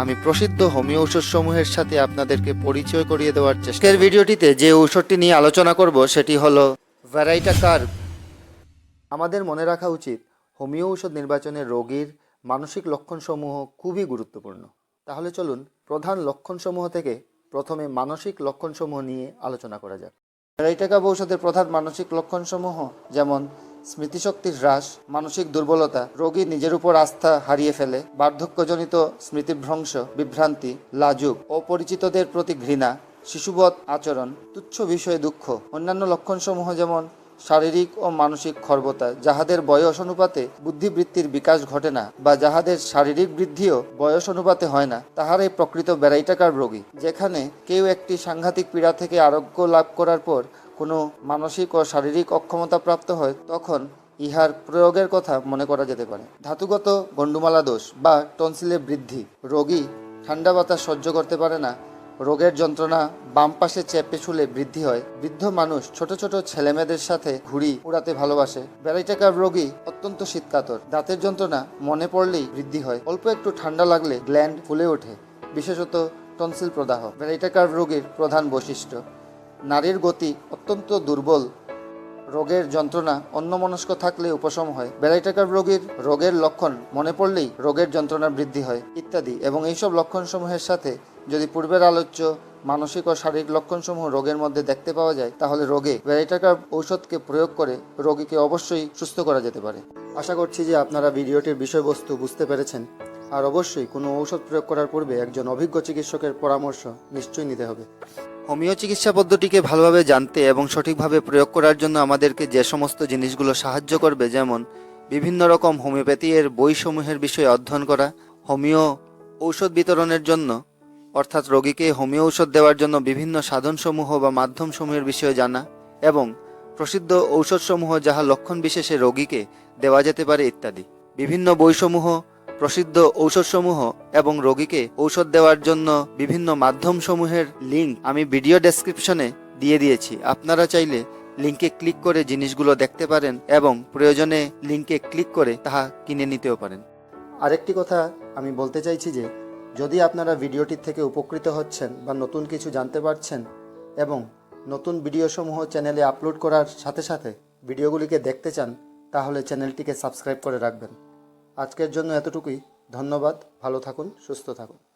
আমি প্রসিদ্ধ হোমিও ঔষধ সমূহের সাথে আপনাদেরকে পরিচয় করিয়ে দেওয়ার চেষ্টা ভিডিওটিতে যে ঔষধটি নিয়ে আলোচনা করব, সেটি হলো ভ্যারাইটা কার্ভ আমাদের মনে রাখা উচিত, হোমিও ঔষধ নির্বাচনে রোগীর মানসিক লক্ষণসমূহ খুবই গুরুত্বপূর্ণ। তাহলে চলুন প্রধান লক্ষণসমূহ থেকে প্রথমে মানসিক লক্ষণসমূহ নিয়ে আলোচনা করা যাক। ভ্যারাইটাকাব ঔষধের প্রধান মানসিক লক্ষণসমূহ যেমন স্মৃতিশক্তির হ্রাস, মানসিক দুর্বলতা, রোগী নিজের উপর আস্থা হারিয়ে ফেলে, বার্ধক্যজনিত স্মৃতিভ্রংশ, বিভ্রান্তি, লাজুক, অপরিচিতদের প্রতি ঘৃণা, শিশুবধ আচরণ, তুচ্ছ বিষয়ে দুঃখ, অন্যান্য লক্ষণসমূহ যেমন শারীরিক ও মানসিক খর্বতা, যাহাদের বয়স অনুপাতে বুদ্ধিবৃত্তির বিকাশ ঘটে না বা যাহাদের শারীরিক বৃদ্ধিও বয়স অনুপাতে হয় না তাহারাই প্রকৃত বেড়াইটাকার রোগী, যেখানে কেউ একটি সাংঘাতিক পীড়া থেকে আরোগ্য লাভ করার পর কোনো মানসিক ও শারীরিক অক্ষমতা প্রাপ্ত হয়, তখন ইহার প্রয়োগের কথা মনে করা যেতে পারে। ধাতুগত গণ্ডুমালা দোষ বা টনসিলের বৃদ্ধি। রোগী ঠান্ডা বাতাস সহ্য করতে পারে না। রোগের যন্ত্রণা বাম পাশে চেপে শুলে বৃদ্ধি হয়। বৃদ্ধ মানুষ ছোট ছোট ছেলেমেয়েদের সাথে ঘুড়ি উড়াতে ভালোবাসে। ব্যারাইটাকার রোগী অত্যন্ত শীতকাতর। দাঁতের যন্ত্রণা মনে পড়লেই বৃদ্ধি হয়। অল্প একটু ঠান্ডা লাগলে গ্ল্যান্ড ফুলে ওঠে, বিশেষত টনসিল প্রদাহ। ব্যারাইটাকার রোগীর প্রধান বৈশিষ্ট্য নারীর গতি অত্যন্ত দুর্বল। রোগের যন্ত্রণা অন্যমনস্ক থাকলে উপশম হয়। ব্যারাইটাকার রোগীর রোগের লক্ষণ মনে পড়লেই রোগের যন্ত্রণা বৃদ্ধি হয়, ইত্যাদি এবং এইসব লক্ষণসমূহের সাথে যদি পূর্বের আলোচ্য, মানসিক ও শারীরিক লক্ষণসমূহ রোগের মধ্যে দেখতে পাওয়া যায়, তাহলে রোগে ব্যারাইটাকার ঔষধকে প্রয়োগ করে রোগীকে অবশ্যই সুস্থ করা যেতে পারে। আশা করছি যে আপনারা ভিডিওটির বিষয়বস্তু বুঝতে পেরেছেন। আর অবশ্যই কোনো ঔষধ প্রয়োগ করার পূর্বে একজন অভিজ্ঞ চিকিৎসকের পরামর্শ নিশ্চয়ই নিতে হবে। হোমিও চিকিৎসা পদ্ধতিকে ভালোভাবে জানতে এবং সঠিকভাবে প্রয়োগ করার জন্য আমাদেরকে যে সমস্ত জিনিসগুলো সাহায্য করবে, যেমন বিভিন্ন রকম হোমিওপ্যাথি এর বইসমূহের বিষয়ে অধ্যয়ন করা, হোমিও ঔষধ বিতরণের জন্য, অর্থাৎ রোগীকে হোমিও ঔষধ দেওয়ার জন্য বিভিন্ন সাধনসমূহ বা মাধ্যমসমূহের বিষয়ে জানা এবং প্রসিদ্ধ ঔষধসমূহ যাহা লক্ষণ বিশেষে রোগীকে দেওয়া যেতে পারে ইত্যাদি। বিভিন্ন বইসমূহ প্রসিদ্ধ ঔষধসমূহ এবং রোগীকে ঔষধ দেওয়ার জন্য বিভিন্ন মাধ্যমসমূহের লিঙ্ক আমি ভিডিও ডেসক্রিপশনে দিয়ে দিয়েছি। আপনারা চাইলে লিঙ্কে ক্লিক করে জিনিসগুলো দেখতে পারেন এবং প্রয়োজনে লিঙ্কে ক্লিক করে তাহা কিনে নিতেও পারেন। আরেকটি কথা আমি বলতে চাইছি যে, যদি আপনারা ভিডিওটির থেকে উপকৃত হচ্ছেন বা নতুন কিছু জানতে পারছেন এবং নতুন ভিডিওসমূহ চ্যানেলে আপলোড করার সাথে সাথে ভিডিওগুলিকে দেখতে চান, তাহলে চ্যানেলটিকে সাবস্ক্রাইব করে রাখবেন। আজকের জন্য এতটুকুই। ধন্যবাদ। ভালো থাকুন সুস্থ থাকুন।